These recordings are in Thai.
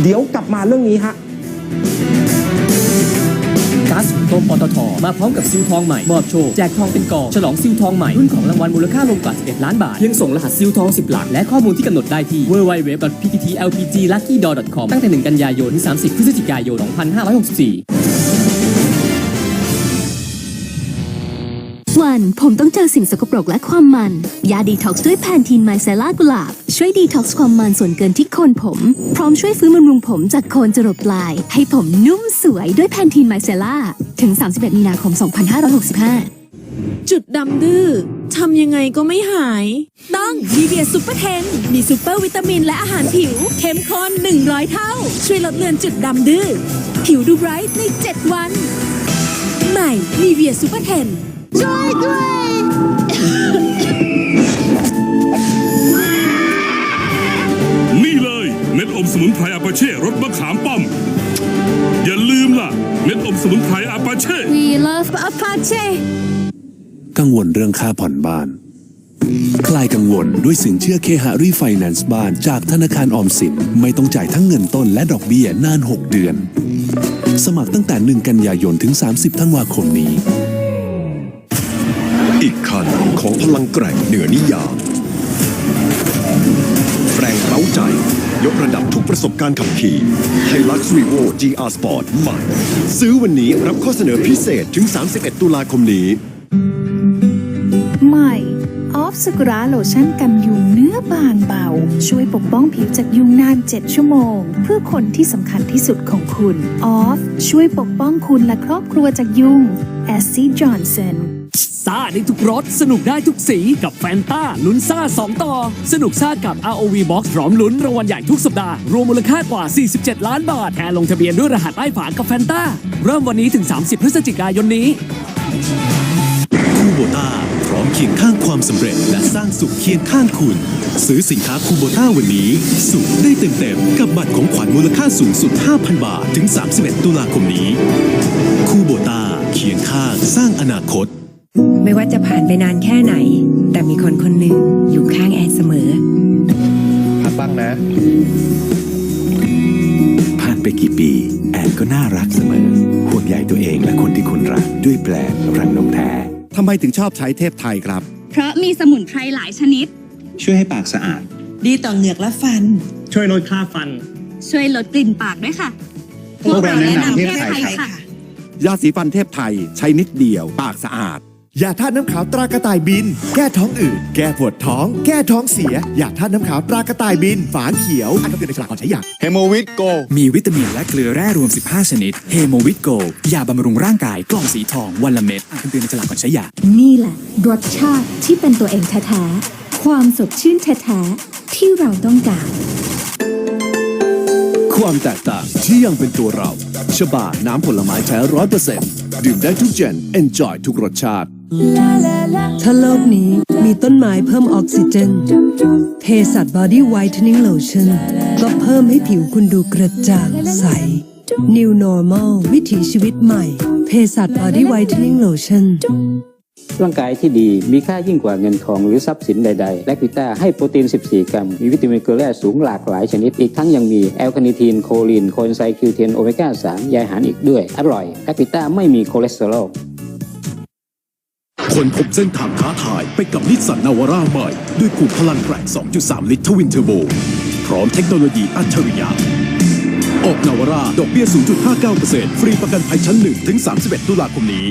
เดี๋ยวกลับมาเรื่องนี้ฮะก๊าซหุงต้มปตทมาพร้อมกับซิลทองใหม่ มอบโชค แจกทองเป็นกองฉลองซิลทองใหม่ รุ่นของรางวัลมูลค่ารวมกว่า 11 ล้านบาท เพียงส่งรหัสซิลทอง 10 หลัก และข้อมูลที่กำหนดได้ที่ www.pttlpgluckydoor.com ตั้งแต่ 1 กันยายนถึง 30 พฤศจิกายน 2564 วัน ผมต้องเจอสิ่งสกปรกและความมัน ยาดีท็อกซ์ด้วยแพนทีนไมเซล่ากุหลาบ ช่วยดีท็อกซ์ความมันส่วนเกินที่โคนผม พร้อมช่วยฟื้นบำรุงผมจากโคนจรดปลาย ให้ผมนุ่มสวยด้วยแพนทีนไมเซล่าถึง 31 มีนาคม 2565 จุดดำดื้อทำยังไงก็ไม่หาย ต้องมีเบียซูเปอร์เทน มีซูเปอร์วิตามินและอาหารผิว เข้มข้น 100 เท่า ช่วยลดเลือนจุดดำดื้อ ผิวดูไบรท์ใน 7 วัน ใหม่มีเบียซูเปอร์เทน ช่วยด้วย นี่เลยเม็ดอมสมุนไพรอาปาเช่รสมะขามป้อม อย่าลืมล่ะ เม็ดอมสมุนไพรอาปาเช่ We love Apache กังวลเรื่องค่าผ่อนบ้าน คลายกังวลด้วยสินเชื่อเคหะรีไฟแนนซ์บ้านจากธนาคารออมสิน ไม่ต้องจ่ายทั้งเงินต้นและดอกเบี้ยนาน 6 เดือน สมัครตั้งแต่ 1 กันยายนถึง 30 ธันวาคมนี้อีกคัน ของพลังแกร่งเหนือนิยาม แรงเร้าใจ ยกระดับทุกประสบการณ์ขับขี่ Hilux Revo GR Sport ใหม่ซื้อวันนี้รับข้อเสนอพิเศษถึง 31 ตุลาคมนี้ ใหม่ออฟสกุระโลชั่นกันยุงเนื้อบางเบา ช่วยปกป้องผิวจากยุงนาน 7 ชั่วโมง เพื่อคนที่สำคัญที่สุดของคุณออฟช่วยปกป้องคุณและครอบครัวจากยุงแอสซี่จอห์นสัน ซ่าในทุกรส สนุกได้ทุกสีกับแฟนตาลุ้นซ่า 2 ต่อ สนุกซ่ากับ ROV Box พร้อมลุ้นรางวัลใหญ่ทุกสัปดาห์ รวมมูลค่ากว่า 47 ล้านบาทแค่ลงทะเบียนด้วยรหัสใต้ฝากับแฟนตาเริ่มวันนี้ถึง 30 พฤศจิกายนนี้คูโบต้าพร้อมเคียงข้างความสำเร็จและสร้างสุขเคียงข้างคุณ ซื้อสินค้าคูโบต้าวันนี้ สุขได้เต็มๆกับบัตรของขวัญมูลค่าสูงสุด 5,000 บาทถึง 31 ตุลาคมนี้คูโบต้าเคียงข้างสร้างอนาคต ไม่ว่าจะผ่านไปนานแค่ไหน แต่มีคนคนหนึ่งอยู่ข้างแอนเสมอ พักบ้างนะ ผ่านไปกี่ปี แอนก็น่ารักเสมอ ห่วงใยตัวเองและคนที่คุณรัก ด้วยแปลงรังนกแท้ทำไมถึงชอบใช้เทพไทยครับ เพราะมีสมุนไพรหลายชนิด ช่วยให้ปากสะอาด ดีต่อเหงือกและฟัน ช่วยลดค่าฟัน ช่วยลดกลิ่นปากด้วยค่ะ พวกเราแนะนำเทพไทยค่ะ ยาสีฟันเทพไทยใช้นิดเดียว ปากสะอาด ยาธาตุน้ำขาวตรากระต่ายบิน แก้ท้องอืดแก้ปวดท้อง แก้ท้องเสียยาธาตุน้ำขาวตรากระต่ายบิน ฝาเขียวอ่านคำเตือนในฉลากก่อนใช้ยาเฮโมวิตโก มีวิตามินและเกลือแร่รวม 15 ชนิดเฮโมวิตโกยาบำรุงร่างกายกล่องสีทองวันละเม็ดอ่านคำเตือนในฉลากก่อนใช้ยานี่แหละรสชาติที่เป็นตัวเองแท้ๆความสดชื่นแท้ๆที่เราต้องการความแตกต่างที่ยังเป็นตัวเรา ชบาน้ำผลไม้แท้ร้อยเปอร์เซ็นต์ดื่มได้ทุกเจน enjoy ทุกรสชาติ ถ้าโลกนี้มีต้นไม้เพิ่มออกซิเจนเภสัชบอดี้ไวท์เทนนิ่งโลชั่นก็เพิ่มให้ผิวคุณดูกระจ่างใส New Normal วิถีชีวิตใหม่เภสัชบอดี้ไวท์เทนนิ่งโลชั่นร่างกายที่ดีมีค่ายิ่งกว่าเงินทองหรือทรัพย์สินใดๆ แลควิต้าให้โปรตีน 14 กรัม มีวิตามินเกลือแร่สูงหลากหลายชนิด อีกทั้งยังมีแอลคาเนิทีน โคลิน โคเอนไซม์คิวเทน โอเมก้า 3 ใยอาหารอีกด้วย อร่อยแลควิต้าไม่มีคอเลสเตอรอล คนพบเส้นทางท้าทายไปกับนิสสันนาวาร่าใหม่ ด้วยขุมพลังแรง2.3 ลิตรทวินเทอร์โบ พร้อมเทคโนโลยีอัจฉริยะออกนาวาร่าดอกเบี้ย 0.59%ฟรีประกันภัยชั้น1ถึง 31 ตุลาคมนี้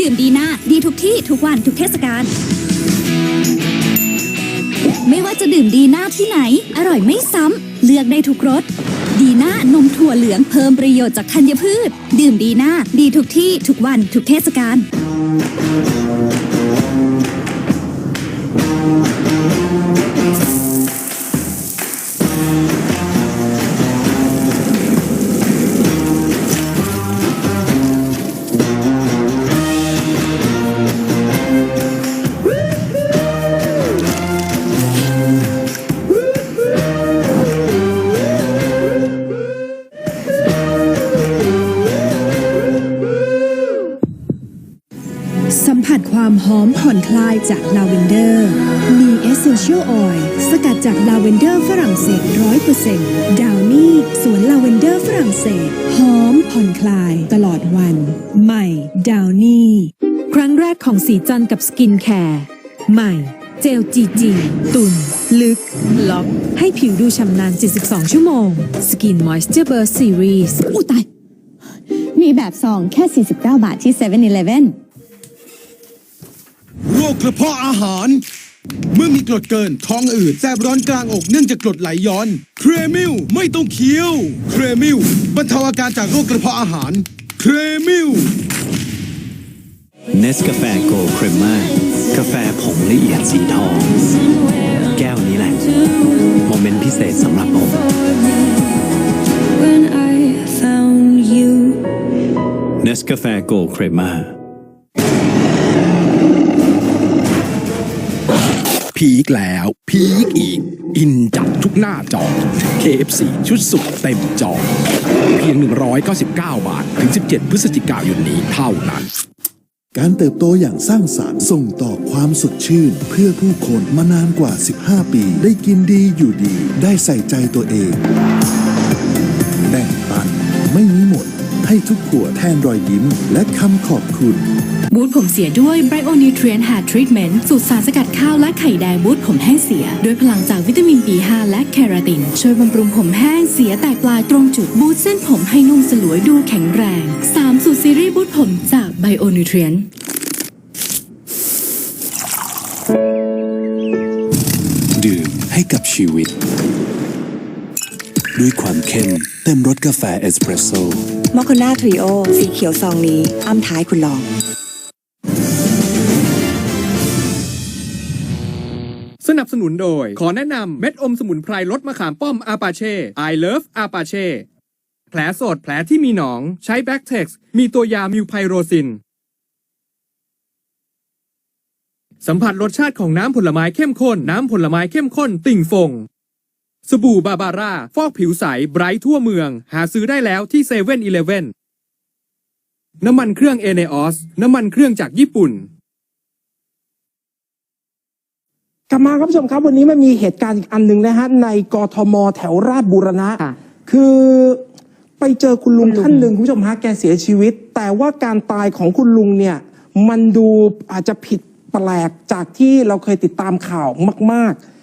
ดื่มดีนะดีทุกที่ทุกวันทุกเทศกาลไม่ว่าจะดื่มดีหน้าที่ไหน อร่อยไม่ซ้ำ เลือกได้ทุกรส ดีหน้านมถั่วเหลืองเพิ่มประโยชน์จากธัญพืช ดื่มดีหน้าดีทุกที่ทุกวันทุกเทศกาล ความหอมผ่อนคลายจากลาเวนเดอร์ มีเอเซนเชียลออยล์สกัดจากลาเวนเดอร์ฝรั่งเศสร้อยเปอร์เซ็นต์ดาวนี่สวนลาเวนเดอร์ฝรั่งเศส หอมผ่อนคลายตลอดวัน ใหม่ดาวนี่ครั้งแรกของสีจันกับสกินแคร์ใหม่เจลจีจีตุนลึก ล็อกให้ผิวดูฉ่ำนาน 72 ชั่วโมง Skin Moisture Burst Series อู้ตาย มีแบบซองแค่ 49 บาทที่7 e เ e ่ e อ โรคกระเพาะอาหาร เมื่อมีกรดเกินท้องอืดแสบร้อนกลางอกเนื่องจากกรดไหลย้อน เครมิลไม่ต้องเคี้ยว เครมิลบรรเทาอาการจากโรคกระเพาะอาหาร เครมิลเนสกาแฟโกลเครมมากาแฟผงละเอียดสีทอง แก้วนี้แหละ โมเมนต์พิเศษสำหรับผมเนสกาแฟโกลเครมมา พีคแล้ว พีคอีก อินจัดทุกหน้าจอ KFC ชุดสุดเต็มจอ เพียง 199 บาท ถึง 17 พฤศจิกายนนี้เท่านั้น การเติบโตอย่างสร้างสารรค์ส่งต่อความสดชื่น เพื่อผู้คนมานานกว่า 15 ปี ได้กินดีอยู่ดี ได้ใส่ใจตัวเองแบ่งปันไม่มีหมด ให้ทุกขวดแทนรอยยิ้มและคำขอบคุณ บูทผมเสียด้วย Bio Nutrient Hair Treatment สูตรสารสกัดข้าวและไข่แดงบูทผมแห้งเสีย ด้วยพลังจากวิตามิน B5 และแคราติน ช่วยบำรุงผมแห้งเสียแตกปลายตรงจุดบูทเส้นผมให้นุ่มสลวยดูแข็งแรง 3 สูตรซีรีส์บูทผมจาก Bio Nutrient ดื่มให้กับชีวิต ด้วยความเข้มเต็มรสกาแฟเอสเปรสโซ่มอคคนาทริโอสีเขียวซองนี้ อ้ำท้ายคุณลอง นับสนุนโดย ขอแนะนำเม็ดอมสมุนไพรลดมะขามป้อมอาปาเช่ I love อาปาเช่แผลสดแผลที่มีหนอง ใช้แบ็กเท็กซ์มีตัวยามิวไพโรซิน สัมผัสรสชาติของน้ำผลไม้เข้มข้น น้ำผลไม้เข้มข้น ติ่งฟง สบู่บาบาร่า ฟอกผิวใส ไบรท์ทั่วเมือง หาซื้อได้แล้วที่เซเว่นอีเลฟเว่นน้ำมันเครื่องเอเนออสน้ำมันเครื่องจากญี่ปุ่น กลับมาครับผู้ชมครับวันนี้มันมีเหตุการณ์อีกอันหนึ่งนะฮะในกทมแถวราชบูรณะคือไปเจอคุณลุงท่านหนึ่งคุณผู้ชมฮะแกเสียชีวิต แต่ว่าการตายของคุณลุงเนี่ย มันดูอาจจะผิดแปลกจากที่เราเคยติดตามข่าวมาก ๆ